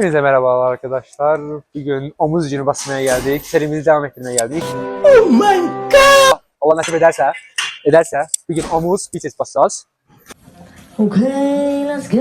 Hepinize merhabalar arkadaşlar. Bugün omuz günü basmaya geldik. Serimizi devam ettirmeye geldik. Oh my god! Allah nasip ederse, ederse bugün omuz biceps basacağız. Okay, let's go.